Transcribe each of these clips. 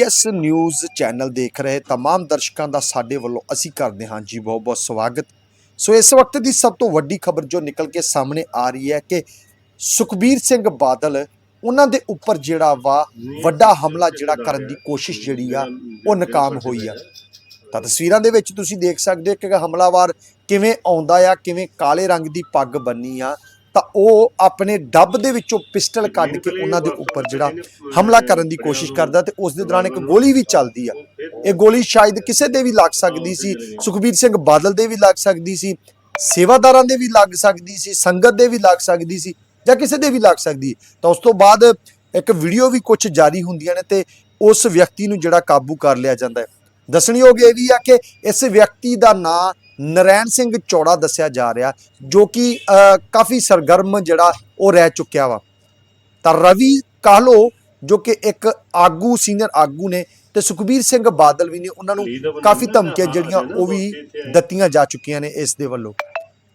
PS news channel ਦੇਖ ਰਹੇ तमाम ਦਰਸ਼ਕਾਂ ਦਾ ਸਾਡੇ ਵੱਲੋਂ ਅਸੀਂ ਕਰਦੇ ਹਾਂ ਜੀ ਬਹੁਤ ਬਹੁਤ ਸਵਾਗਤ ਸੋ ਇਸ ਵਕਤ ਦੀ ਸਭ ਤੋਂ ਵੱਡੀ ਖਬਰ ਜੋ ਨਿਕਲ ਕੇ ਸਾਹਮਣੇ ਆ ਰਹੀ ਹੈ ਕਿ ਸੁਖਬੀਰ ਸਿੰਘ ਬਾਦਲ ਉਹਨਾਂ ਦੇ ਉੱਪਰ ਜਿਹੜਾ ਵਾ ਵੱਡਾ ਹਮਲਾ ਜਿਹੜਾ ਕਰਨ ਦੀ ਕੋਸ਼ਿਸ਼ ਜਿਹੜੀ ਆ ਉਹ ਨਾਕਾਮ ਹੋਈ ਆ ਤਾਂ ਤਸਵੀਰਾਂ ਦੇ ਵਿੱਚ ਤੁਸੀਂ ਦੇਖ ਸਕਦੇ ਹੋ ਕਿ ਹਮਲਾਵਰ ਕਿਵੇਂ ਆਉਂਦਾ ਆ ਕਿਵੇਂ ਕਾਲੇ ਰੰਗ ਦੀ ਪੱਗ ਬੰਨੀ ਆ ਤਾਂ ਉਹ ਆਪਣੇ ਡੱਬ ਦੇ ਵਿੱਚੋਂ ਪਿਸਟਲ ਕੱਢ ਕੇ ਉਹਨਾਂ ਦੇ ਉੱਪਰ ਜਿਹੜਾ ਹਮਲਾ ਕਰਨ ਦੀ ਕੋਸ਼ਿਸ਼ ਕਰਦਾ ਤੇ ਉਸ ਦੇ ਦੌਰਾਨ ਇੱਕ ਗੋਲੀ ਵੀ ਚੱਲਦੀ ਆ। ਇਹ ਗੋਲੀ ਸ਼ਾਇਦ ਕਿਸੇ ਦੇ ਵੀ ਲੱਗ ਸਕਦੀ ਸੀ ਸੁਖਬੀਰ ਸਿੰਘ ਬਾਦਲ ਦੇ ਵੀ ਲੱਗ ਸਕਦੀ ਸੀ ਸੇਵਾਦਾਰਾਂ ਦੇ ਵੀ ਲੱਗ ਸਕਦੀ ਸੀ ਸੰਗਤ ਦੇ ਵੀ ਲੱਗ ਸਕਦੀ ਸੀ ਜਾਂ ਕਿਸੇ ਦੇ ਵੀ ਲੱਗ ਸਕਦੀ ਤਾਂ ਉਸ ਤੋਂ ਬਾਅਦ ਇੱਕ ਵੀਡੀਓ ਵੀ ਕੁਝ ਜਾਰੀ ਹੁੰਦੀਆਂ ਨੇ ਤੇ ਉਸ ਵਿਅਕਤੀ ਨੂੰ ਜਿਹੜਾ ਕਾਬੂ ਕਰ ਲਿਆ ਜਾਂਦਾ ਹੈ। ਦੱਸਣਯੋਗ ਇਹ ਵੀ ਆ ਕਿ ਇਸ ਵਿਅਕਤੀ ਦਾ ਨਾਂ ਨਰੈਣ ਸਿੰਘ ਚੌੜਾ ਦੱਸਿਆ ਜਾ ਰਿਹਾ ਜੋ ਕਿ ਕਾਫੀ ਸਰਗਰਮ ਜਿਹੜਾ ਉਹ ਰਹਿ ਚੁੱਕਿਆ ਵਾ। ਤਾਂ ਰਵੀ ਕਾਹਲੋ ਜੋ ਕਿ ਇੱਕ ਆਗੂ ਸੀਨੀਅਰ ਆਗੂ ਨੇ ਤੇ ਸੁਖਬੀਰ ਸਿੰਘ ਬਾਦਲ ਵੀ ਨੇ ਉਹਨਾਂ ਨੂੰ ਕਾਫੀ ਧਮਕੀਆਂ ਜਿਹੜੀਆਂ ਉਹ ਵੀ ਦਿੱਤੀਆਂ ਜਾ ਚੁੱਕੀਆਂ ਨੇ ਇਸ ਦੇ ਵੱਲੋਂ।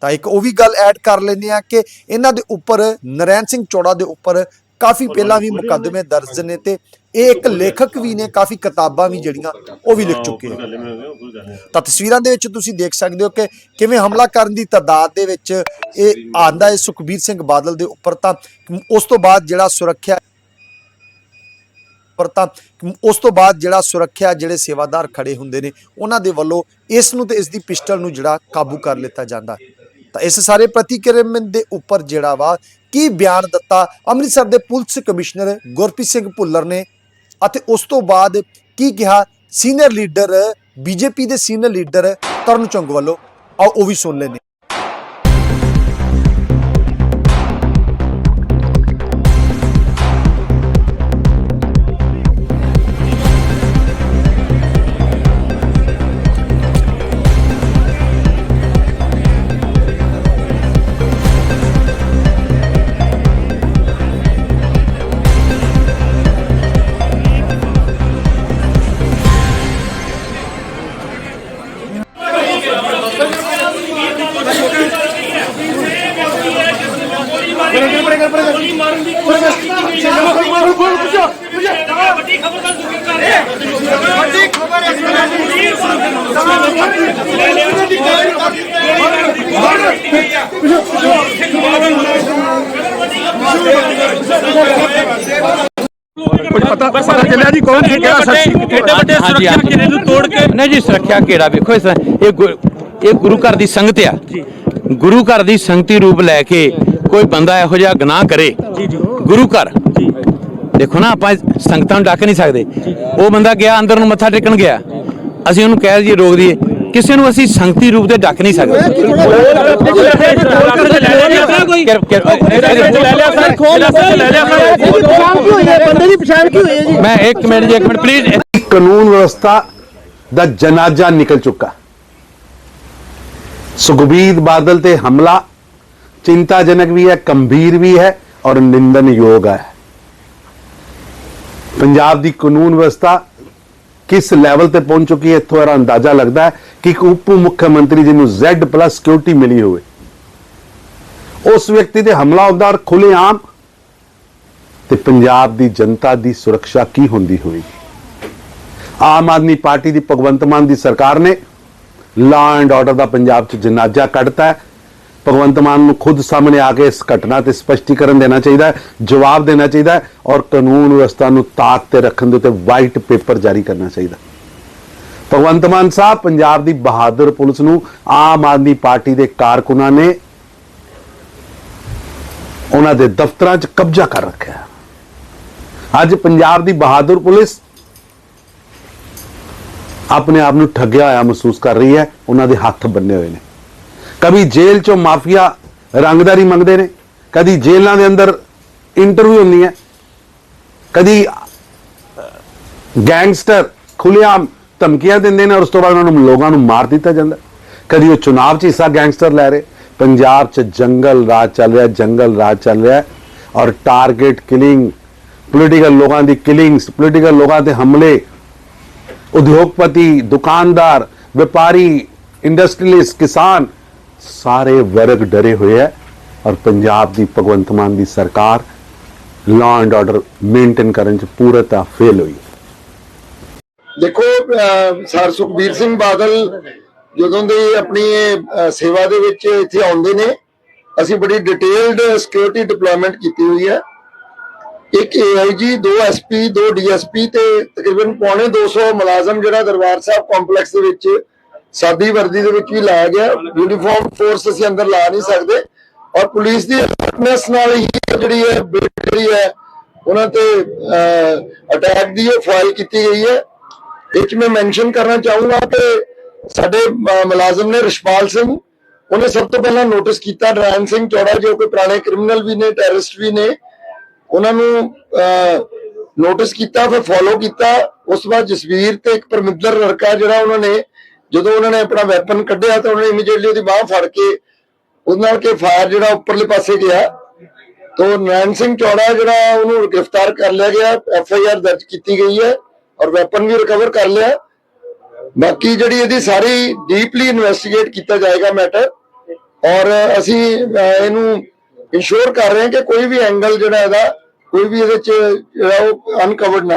ਤਾਂ ਇੱਕ ਉਹ ਵੀ ਗੱਲ ਐਡ ਕਰ ਲੈਂਦੇ ਆ ਕਿ ਇਹਨਾਂ ਦੇ ਉੱਪਰ ਨਰੈਣ ਸਿੰਘ ਚੌੜਾ ਦੇ ਉੱਪਰ ਕਾਫੀ ਪਹਿਲਾਂ ਵੀ ਮੁਕੱਦਮੇ ਦਰਜ ਨੇ ਤੇ ਇਹ ਇੱਕ ਲੇਖਕ ਵੀ ਨੇ ਕਾਫੀ ਕਿਤਾਬਾਂ ਵੀ ਜਿਹੜੀਆਂ ਉਹ ਵੀ ਲਿਖ ਚੁੱਕੇ ਆ ਤਾਂ ਤਸਵੀਰਾਂ ਦੇ ਵਿੱਚ ਤੁਸੀਂ ਦੇਖ ਸਕਦੇ ਹੋ ਕਿ ਕਿਵੇਂ ਹਮਲਾ ਕਰਨ ਦੀ ਤਦਾਦ ਦੇ ਵਿੱਚ ਇਹ ਆਂਦਾ ਹੈ ਸੁਖਬੀਰ ਸਿੰਘ ਬਾਦਲ ਦੇ ਉੱਪਰ ਤਾਂ ਉਸ ਤੋਂ ਬਾਅਦ ਜਿਹੜਾ ਸੁਰੱਖਿਆ ਪਰ ਤਾਂ ਉਸ ਤੋਂ ਬਾਅਦ ਜਿਹੜਾ ਸੁਰੱਖਿਆ ਜਿਹੜੇ ਸੇਵਾਦਾਰ ਖੜੇ ਹੁੰਦੇ ਨੇ ਉਹਨਾਂ ਦੇ ਵੱਲੋਂ ਇਸ ਨੂੰ ਤੇ ਇਸ ਦੀ ਪਿਸਟਲ ਨੂੰ ਜਿਹੜਾ ਕਾਬੂ ਕਰ ਲਿੱਤਾ ਜਾਂਦਾ। ਤਾਂ ਇਸ ਸਾਰੇ ਪ੍ਰਤੀਕਰਮ ਦੇ ਉੱਪਰ ਜਿਹੜਾ ਵਾ ਕੀ ਬਿਆਨ ਦਿੱਤਾ, ਅੰਮ੍ਰਿਤਸਰ ਦੇ ਪੁਲਿਸ ਕਮਿਸ਼ਨਰ ਗੁਰਪ੍ਰੀਤ ਸਿੰਘ ਭੁੱਲਰ ਨੇ ਅਤੇ ਉਸ ਤੋਂ ਬਾਅਦ ਕੀ ਕਿਹਾ, ਸੀਨੀਅਰ ਲੀਡਰ, ਬੀਜੇਪੀ ਦੇ ਸੀਨੀਅਰ ਲੀਡਰ ਤਰਨ ਚੁੰਗ ਵੱਲੋਂ। ਆਓ ਉਹ ਵੀ ਸੁਣ ਵੱਡੀ ਖਬਰ ਦਾ ਜ਼ਿਕਰ ਕਰ ਰਿਹਾ। ਵੱਡੀ ਖਬਰ ਇਸ ਕੁਝ ਪਤਾ ਪਤਾ ਚੱਲਿਆ ਜੀ ਕੌਣ ਸੀ ਕਿਹੜਾ ਸ਼ਖਸ ਸੀ ਐਡੇ ਵੱਡੇ ਹਾਂਜੀ, ਸੁਰੱਖਿਆ ਹਾਂਜੀ। ਘੇਰੇ ਨੂੰ ਤੋੜ ਕੇ ਨਹੀਂ ਜੀ ਸੁਰੱਖਿਆ ਘੇਰਾ ਵੇਖੋ ਇਸ ਤਰ੍ਹਾਂ। ਇਹ ਇਹ ਗੁਰੂ ਘਰ ਦੀ ਸੰਗਤ ਆ। ਗੁਰੂ ਘਰ ਦੀ ਸੰਗਤੀ ਰੂਪ ਲੈ ਕੇ ਕੋਈ ਬੰਦਾ ਇਹੋ ਜਿਹਾ ਗੁਨਾਹ ਕਰੇ ਗੁਰੂ ਘਰ। ਦੇਖੋ ਨਾ ਆਪਾਂ ਸੰਗਤਾਂ ਨੂੰ ਡੱਕ ਨਹੀਂ ਸਕਦੇ। ਉਹ ਬੰਦਾ ਗਿਆ ਅੰਦਰ ਨੂੰ ਮੱਥਾ ਟੇਕਣ ਗਿਆ। ਅਸੀਂ ਉਹਨੂੰ ਕਹਿ ਦਈਏ ਰੋਕ ਦਈਏ। ਕਿਸੇ ਨੂੰ ਅਸੀਂ ਸੰਗਤੀ ਰੂਪ ਤੇ ਡੱਕ ਨਹੀਂ ਸਕਦੇ। ਕਿਰ- ਕਿਰ- ਬੰਦੇ ਦੀ ਪਛਾਣ ਕੀ ਹੋਈ ਹੈ ਜੀ? ਮੈਂ ਇੱਕ ਮਿੰਟ ਜੀ ਇੱਕ ਮਿੰਟ ਪਲੀਜ਼ ਕਾਨੂੰਨ ਵਿਵਸਥਾ ਦਾ ਜਨਾਜ਼ਾ ਨਿਕਲ ਚੁੱਕਾ। ਸੁਖਬੀਰ ਬਾਦਲ ਤੇ ਹਮਲਾ ਚਿੰਤਾਜਨਕ ਵੀ ਹੈ ਗੰਭੀਰ ਵੀ ਹੈ ਔਰ ਨਿੰਦਨਯੋਗ ਹੈ। ਪੰਜਾਬ ਦੀ ਕਾਨੂੰਨ ਵਿਵਸਥਾ ਕਿਸ ਲੈਵਲ ਤੇ ਪਹੁੰਚ ਚੁੱਕੀ ਹੈ, ਇੱਥੋਂ ਇਹਦਾ ਅੰਦਾਜ਼ਾ ਲੱਗਦਾ ਹੈ ਕਿ ਇੱਕ ਉਪ ਮੁੱਖ ਮੰਤਰੀ ਜਿਹਨੂੰ Z+ ਸਿਕਿਉਰਿਟੀ ਮਿਲੀ ਹੋਵੇ। ਉਸ ਵਿਅਕਤੀ ਤੇ ਹਮਲਾ ਹੁੰਦਾ ਔਰ ਖੁੱਲੇਆਮ ਤੇ ਪੰਜਾਬ ਦੀ ਜਨਤਾ ਦੀ ਸੁਰੱਖਿਆ ਕੀ ਹੁੰਦੀ ਹੋਵੇਗੀ? ਆਮ ਆਦਮੀ ਪਾਰਟੀ ਦੀ ਭਗਵੰਤ ਮਾਨ ਦੀ ਸਰਕਾਰ ਨੇ ਲਾ ਐਂਡ ਆਰਡਰ ਦਾ ਪੰਜਾਬ 'ਚ ਜਨਾਜ਼ਾ ਕੱਢਤਾ ਹੈ। ਭਗਵੰਤ ਮਾਨ ਨੂੰ ਖੁਦ ਸਾਹਮਣੇ ਆ ਕੇ ਇਸ ਘਟਨਾ ਤੇ ਸਪਸ਼ਟੀਕਰਨ ਦੇਣਾ ਚਾਹੀਦਾ ਹੈ, ਜਵਾਬ ਦੇਣਾ ਚਾਹੀਦਾ ਹੈ ਔਰ ਕਾਨੂੰਨ ਵਿਵਸਥਾ ਨੂੰ ਤਾਕ ਤੇ ਰੱਖਣ ਦੇ ਉੱਤੇ ਵਾਈਟ ਪੇਪਰ ਜਾਰੀ ਕਰਨਾ ਚਾਹੀਦਾ ਭਗਵੰਤ ਮਾਨ ਸਾਹਿਬ, ਪੰਜਾਬ ਦੀ ਬਹਾਦਰ ਪੁਲਿਸ ਨੂੰ ਆਮ ਆਦਮੀ ਪਾਰਟੀ ਦੇ ਕਾਰਕੁਨਾਂ ਨੇ ਉਹਨਾਂ ਦੇ ਦਫ਼ਤਰਾਂ 'ਚ ਕਬਜ਼ਾ ਕਰ ਰੱਖਿਆ ਅੱਜ ਪੰਜਾਬ ਦੀ ਬਹਾਦਰ ਪੁਲਿਸ ਆਪਣੇ ਆਪ ਨੂੰ ਠੱਗਿਆ ਹੋਇਆ ਮਹਿਸੂਸ ਕਰ ਰਹੀ ਹੈ, ਉਹਨਾਂ ਦੇ ਹੱਥ ਬੰਨੇ ਹੋਏ ਨੇ। ਕਦੀ ਜੇਲ੍ਹ ਚੋਂ ਮਾਫੀਆ ਰੰਗਦਾਰੀ ਮੰਗਦੇ ਨੇ, ਕਦੀ ਜੇਲ੍ਹਾਂ ਦੇ ਅੰਦਰ ਇੰਟਰਵਿਊ ਹੁੰਦੀ ਹੈ, ਕਦੀ ਗੈਂਗਸਟਰ ਖੁੱਲ੍ਹੇਆਮ ਧਮਕੀਆਂ ਦਿੰਦੇ ਨੇ ਔਰ ਉਸ ਤੋਂ ਬਾਅਦ ਉਹਨਾਂ ਨੂੰ ਲੋਕਾਂ ਨੂੰ ਮਾਰ ਦਿੱਤਾ ਜਾਂਦਾ। ਕਦੀ ਉਹ ਚੁਣਾਵ 'ਚ ਹਿੱਸਾ ਗੈਂਗਸਟਰ ਲੈ ਰਹੇ। ਪੰਜਾਬ 'ਚ ਜੰਗਲ ਰਾਜ ਚੱਲ ਰਿਹਾ, ਜੰਗਲ ਰਾਜ ਚੱਲ ਰਿਹਾ ਔਰ ਟਾਰਗੇਟ ਕਿਲਿੰਗ ਪੋਲੀਟੀਕਲ ਲੋਕਾਂ ਦੀ ਕਿਲਿੰਗਸ ਪੋਲੀਟੀਕਲ ਲੋਕਾਂ ਤੇ ਹਮਲੇ, ਉਦਯੋਗਪਤੀ, ਦੁਕਾਨਦਾਰ, ਵਪਾਰੀ ਇੰਡਸਟਰੀਲਿਸਟ ਕਿਸਾਨ ਸਾਰੇ ਵਰਗ ਡਰੇ ਹੋਏ ਹੈ ਔਰ ਪੰਜਾਬ ਦੀ ਭਗਵੰਤ ਮਾਨ ਦੀ ਸਰਕਾਰ ਲਾਅ ਐਂਡ ਆਰਡਰ ਮੇਨਟੇਨ ਕਰਨ ਚ ਪੂਰਤਾ ਫੇਲ ਹੋਈ ਦੇਖੋ ਸਰ ਸੁਖਬੀਰ ਸਿੰਘ ਬਾਦਲ ਜਦੋਂ ਦੇ ਆਪਣੀ ਸੇਵਾ ਦੇ ਵਿੱਚ ਇੱਥੇ ਆਉਂਦੇ ਨੇ, ਅਸੀਂ ਬੜੀ ਡਿਟੇਲਡ ਸਿਕਿਉਰਿਟੀ ਡਿਪਲੋਇਮੈਂਟ ਕੀਤੀ ਹੋਈ ਹੈ। ਇੱਕ ਏਆਈਜੀ ਦੋ ਐਸਪੀ ਦੋ ਡੀਐਸਪੀ ਤੇ ਤਕਰੀਬਨ ਪੌਣੇ 200 ਮੁਲਾਜ਼ਮ ਜਿਹੜਾ ਦਰਬਾਰ ਸਾਹਿਬ ਕੰਪਲੈਕਸ ਦੇ ਵਿੱਚ ਸਾਡੀ ਵਰਦੀ ਦੇ ਵਿੱਚ ਵੀ ਲਾਇਆ ਗਿਆ ਯੂਨੀਫਾਰਮ ਫੋਰਸ ਅਸੀਂ ਅੰਦਰ ਲਾ ਨਹੀਂ ਸਕਦੇ। ਔਰ ਪੁਲਿਸ ਦੀ ਅਲਰਟਨੈਸ ਨਾਲ ਹੀ ਜਿਹੜੀ ਹੈ ਜਿਹੜੀ ਹੈ, ਉਹਨਾਂ ਤੇ ਅਟੈਕ ਦੀ ਇਹ ਫਾਈਲ ਕੀਤੀ ਗਈ ਹੈ। ਇਹ 'ਚ ਮੈਂ ਮੈਂਸ਼ਨ ਕਰਨਾ ਚਾਹੂੰਗਾ ਕਿ ਸਾਡੇ ਮੁਲਾਜ਼ਮ ਨੇ ਰਿਸ਼ਪਾਲ ਸਿੰਘ, ਉਹਨੇ ਸਭ ਤੋਂ ਪਹਿਲਾਂ ਨੋਟਿਸ ਕੀਤਾ ਨਰਾਇਣ ਸਿੰਘ ਚੌੜਾ, ਜੋ ਕੋਈ ਪੁਰਾਣੇ ਕ੍ਰਿਮੀਨਲ ਵੀ ਨੇ ਟੈਰਰਿਸਟ ਵੀ ਨੇ। ਉਹਨਾਂ ਨੂੰ ਨੋਟਿਸ ਕੀਤਾ, ਫਿਰ ਫੋਲੋ ਕੀਤਾ। ਉਸ ਤੋਂ ਬਾਅਦ ਜਸਵੀਰ ਤੇ ਇੱਕ ਪਰਮਿੰਦਰ ਲੜਕਾ ਜਿਹੜਾ ਉਹਨਾਂ ਨੇ ਜਦੋਂ ਉਹਨਾਂ ਨੇ ਆਪਣਾ ਵੈਪਨ ਕੱਢਿਆ ਤਾਂ ਉਹਨੇ ਇਮੀਡੀਏਟਲੀ ਉਹਦੀ ਬਾਹ ਫੜ ਕੇ ਉਹਦੇ ਨਾਲ ਕੇ ਫਾਇਰ ਜਿਹੜਾ ਉੱਪਰਲੇ ਪਾਸੇ ਗਿਆ, ਤੋ ਨੈਣ ਸਿੰਘ ਚੌੜਾ ਜਿਹੜਾ ਉਹਨੂੰ ਗ੍ਰਿਫਤਾਰ ਕਰ ਲਿਆ ਗਿਆ ਐਫ ਆਈ ਆਰ ਦਰਜ ਕੀਤੀ ਗਈ ਹੈ ਔਰ ਵੈਪਨ ਵੀ ਰਿਕਵਰ ਕਰ ਲਿਆ। ਬਾਕੀ ਜਿਹੜੀ ਇਹਦੀ ਸਾਰੀ ਡੀਪਲੀ ਇਨਵੈਸਟੀਗੇਟ ਕੀਤਾ ਜਾਏਗਾ ਮੈਟਰ ਔਰ ਅਸੀਂ ਇਹਨੂੰ ਇੰਸ਼ੋਰ ਕਰ ਰਹੇ ਹਾਂ ਕਿ ਕੋਈ ਵੀ ਐਂਗਲ ਜਿਹੜਾ ਇਹਦਾ, ਕੋਈ ਵੀ ਇਹਦੇ ਚ, ਜਿਹੜਾ ਉਹ ਅਨਕਵਰਡ ਨਾ